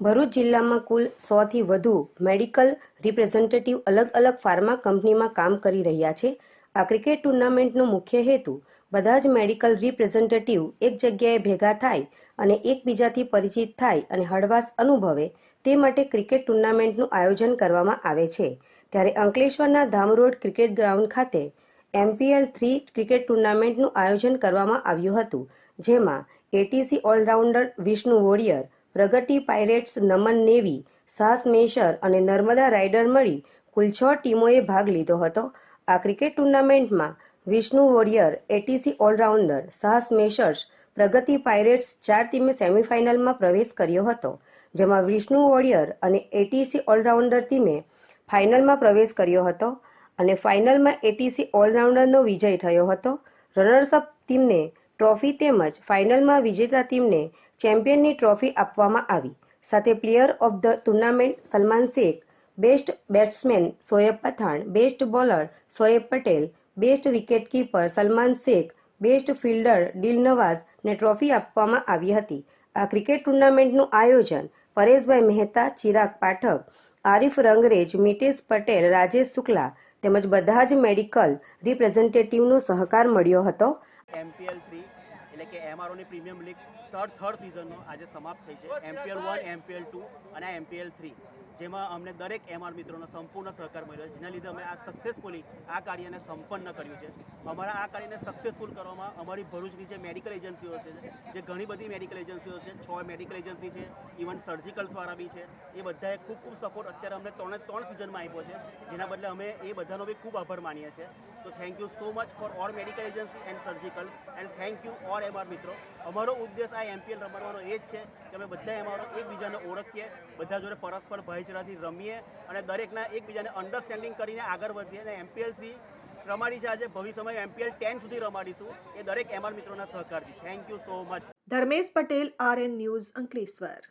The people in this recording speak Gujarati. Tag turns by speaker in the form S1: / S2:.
S1: ભરૂચ જિલ્લામાં કુલ સોથી વધુ મેડિકલ રિપ્રેઝેન્ટેટિવ અલગ અલગ ફાર્મા કંપનીમાં કામ કરી રહ્યા છે. આ ક્રિકેટ ટુર્નામેન્ટનો મુખ્ય હેતુ બધા જ મેડિકલ રિપ્રેઝેન્ટેટિવ એક જગ્યાએ ભેગા થાય અને એકબીજાથી પરિચિત થાય અને હળવાશ અનુભવે તે માટે ક્રિકેટ ટુર્નામેન્ટનું આયોજન કરવામાં આવે છે. ત્યારે અંકલેશ્વરના ધામરોડ ક્રિકેટ ગ્રાઉન્ડ ખાતે એમપીએલ થ્રી ક્રિકેટ ટુર્નામેન્ટનું આયોજન કરવામાં આવ્યું હતું, જેમાં ATC allrounder Vishnu warrior Pragati pirates Naman navy Sahas masher અને નર્મદા રાઇડર મળી કુલ છ ટીમોએ ભાગ લીધો હતો. આ ક્રિકેટ ટુર્નામેન્ટમાં વિષ્ણુ વોરિયર એટીસી ઓલરાઉન્ડર સાહસ મેશર્સ, પ્રગતિ પાયરેટ્સ ચાર ટીમે સેમિફાઇનલમાં પ્રવેશ કર્યો હતો, જેમાં વિષ્ણુ વોરિયર અને એટીસી ઓલરાઉન્ડર ટીમે ફાઇનલમાં પ્રવેશ કર્યો હતો અને ફાઇનલમાં એટીસી ઓલરાઉન્ડરનો વિજય થયો હતો. રનર્સઅપ ટીમને ટ્રોફી તેમજ ફાઇનલમાં વિજેતા ટીમને ચેમ્પિયનની ટ્રોફી આપવામાં આવી. સાથે player of the tournament Salman Shaikh, best batsman Shoaib Pathan, best bowler Shoaib Patel, best wicketkeeper Salman Shaikh, best fielder Dil નવાઝને trophy આપવામાં આવી હતી. આ ક્રિકેટ ટુર્નામેન્ટનું આયોજન પરેશભાઈ મહેતા, ચિરાગ પાઠક, આરિફ રંગરેજ, મિતેશ પટેલ, રાજેશ શુક્લા તેમજ બધા જ મેડિકલ રિપ્રેઝેન્ટેટિવનો સહકાર મળ્યો હતો.
S2: એમપીએલ થ્રી એટલે કે એમઆરઓની પ્રીમિયમ લીગ થર્ડ થર્ડ સિઝનનો આજે સમાપ્ત થઈ છે. એમપીએલ વન એમપીએલ ટુ અને એમપીએલ થ્રી જેમાં અમને દરેક એમઆર મિત્રોનો સંપૂર્ણ સહકાર મળ્યો છે. જેના લીધે અમે આ સક્સેસફુલી આ કાર્યને સંપન્ન કર્યું છે. અમારા આ કાર્યને સક્સેસફુલ કરવામાં અમારી ભરૂચની જે મેડિકલ એજન્સીઓ છે, જે ઘણી બધી મેડિકલ એજન્સીઓ છે, છ મેડિકલ એજન્સી છે ઇવન સર્જિકલ્સવાળા બી છે, એ બધાએ ખૂબ ખૂબ સપોર્ટ અત્યારે અમને ત્રણે ત્રણ સિઝનમાં આપ્યો છે. જેના બદલે અમે એ બધાનો બી ખૂબ આભાર માનીએ છીએ. તો thank you so much for all medical agency and surgicals and thank you all MR મિત્રો. અમારો ઉદ્દેશ આ એમપીએલ રમવાનો એ જ છે કે અમે બધા એમઆરો એકબીજાને ઓળખીએ, બધા જોડે પરસ્પર ભાઈચારાથી રમીએ અને દરેકના એકબીજાને અન્ડરસ્ટેન્ડિંગ કરીને આગળ વધીએ અને એમપીએલ થ્રી રમાડી છે આજે. ભવિષ્યમાં એમપીએલ ટેન સુધી રમાડીશું. એ દરેક એમઆર મિત્રોના સહકારથી. Thank you so much
S3: Dharmesh Patel RN news Ankleshwar.